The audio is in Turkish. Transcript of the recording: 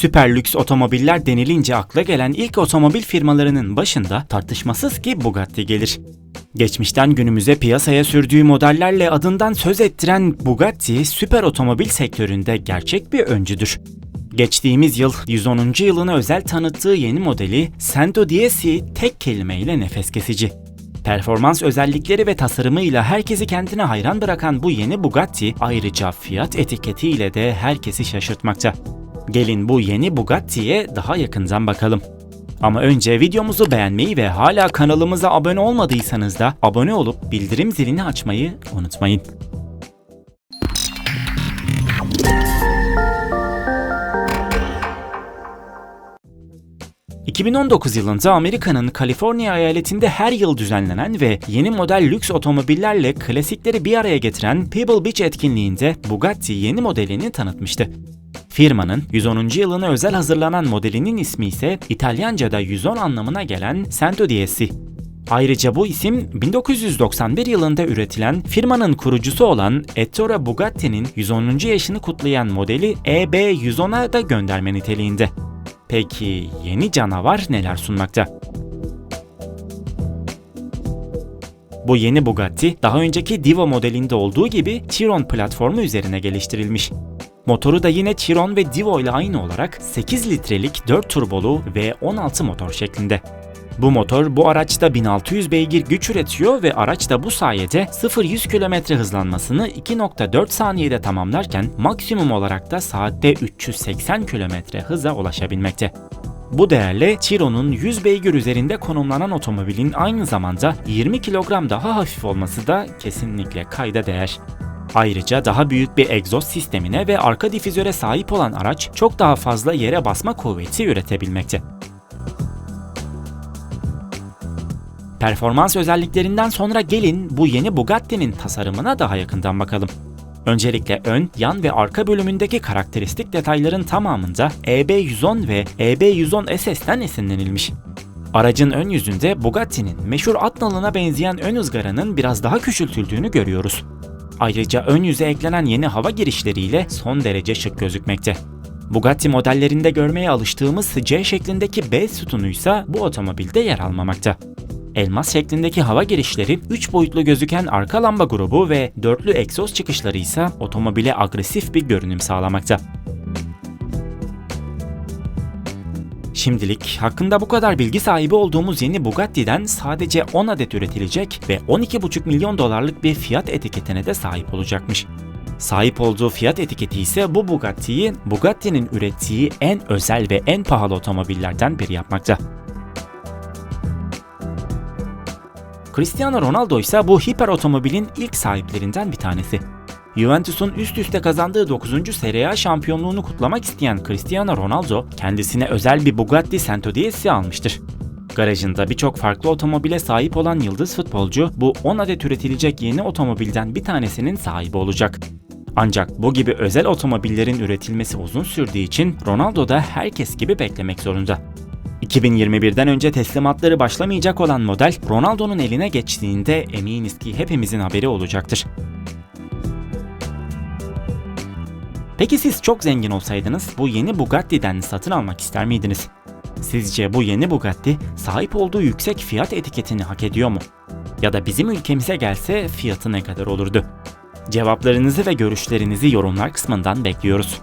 Süper lüks otomobiller denilince akla gelen ilk otomobil firmalarının başında tartışmasız ki Bugatti gelir. Geçmişten günümüze piyasaya sürdüğü modellerle adından söz ettiren Bugatti, süper otomobil sektöründe gerçek bir öncüdür. Geçtiğimiz yıl 110. yılına özel tanıttığı yeni modeli Sento Diesi tek kelimeyle nefes kesici. Performans özellikleri ve tasarımıyla herkesi kendine hayran bırakan bu yeni Bugatti ayrıca fiyat etiketiyle de herkesi şaşırtmakta. Gelin bu yeni Bugatti'ye daha yakından bakalım. Ama önce videomuzu beğenmeyi ve hala kanalımıza abone olmadıysanız da abone olup bildirim zilini açmayı unutmayın. ...2019 yılında Amerika'nın Kaliforniya eyaletinde her yıl düzenlenen ve yeni model lüks otomobillerle klasikleri bir araya getiren Pebble Beach etkinliğinde Bugatti yeni modelini tanıtmıştı. Firmanın 110. yılına özel hazırlanan modelinin ismi ise İtalyanca'da 110 anlamına gelen Cento Dieci. Ayrıca bu isim 1991 yılında üretilen firmanın kurucusu olan Ettore Bugatti'nin 110. yaşını kutlayan modeli EB110'a da gönderme niteliğinde. Peki yeni canavar neler sunmakta? Bu yeni Bugatti daha önceki Divo modelinde olduğu gibi Chiron platformu üzerine geliştirilmiş. Motoru da yine Chiron ve Divo ile aynı olarak 8 litrelik 4 turbolu ve 16 motor şeklinde. Bu motor bu araçta 1600 beygir güç üretiyor ve araç da bu sayede 0-100 km hızlanmasını 2.4 saniyede tamamlarken maksimum olarak da saatte 380 km hıza ulaşabilmekte. Bu değerle Chiron'un 100 beygir üzerinde konumlanan otomobilin aynı zamanda 20 kilogram daha hafif olması da kesinlikle kayda değer. Ayrıca daha büyük bir egzoz sistemine ve arka difüzöre sahip olan araç çok daha fazla yere basma kuvveti üretebilmekte. Performans özelliklerinden sonra gelin bu yeni Bugatti'nin tasarımına daha yakından bakalım. Öncelikle ön, yan ve arka bölümündeki karakteristik detayların tamamında EB110 ve EB110 SS'ten esinlenilmiş. Aracın ön yüzünde Bugatti'nin meşhur at nalına benzeyen ön ızgaranın biraz daha küçültüldüğünü görüyoruz. Ayrıca ön yüze eklenen yeni hava girişleriyle son derece şık gözükmekte. Bugatti modellerinde görmeye alıştığımız C şeklindeki B sütunu ise bu otomobilde yer almamakta. Elmas şeklindeki hava girişleri, 3 boyutlu gözüken arka lamba grubu ve dörtlü egzoz çıkışları ise otomobile agresif bir görünüm sağlamakta. Şimdilik hakkında bu kadar bilgi sahibi olduğumuz yeni Bugatti'den sadece 10 adet üretilecek ve 12,5 milyon dolarlık bir fiyat etiketine de sahip olacakmış. Sahip olduğu fiyat etiketi ise bu Bugatti'yi Bugatti'nin ürettiği en özel ve en pahalı otomobillerden biri yapmakta. Cristiano Ronaldo ise bu hiper otomobilin ilk sahiplerinden bir tanesi. Juventus'un üst üste kazandığı 9. Serie A şampiyonluğunu kutlamak isteyen Cristiano Ronaldo kendisine özel bir Bugatti Diesi almıştır. Garajında birçok farklı otomobile sahip olan yıldız futbolcu bu 10 adet üretilecek yeni otomobilden bir tanesinin sahibi olacak. Ancak bu gibi özel otomobillerin üretilmesi uzun sürdüğü için Ronaldo da herkes gibi beklemek zorunda. 2021'den önce teslimatları başlamayacak olan model Ronaldo'nun eline geçtiğinde eminiz ki hepimizin haberi olacaktır. Peki siz çok zengin olsaydınız bu yeni Bugatti'den satın almak ister miydiniz? Sizce bu yeni Bugatti sahip olduğu yüksek fiyat etiketini hak ediyor mu? Ya da bizim ülkemize gelse fiyatı ne kadar olurdu? Cevaplarınızı ve görüşlerinizi yorumlar kısmından bekliyoruz.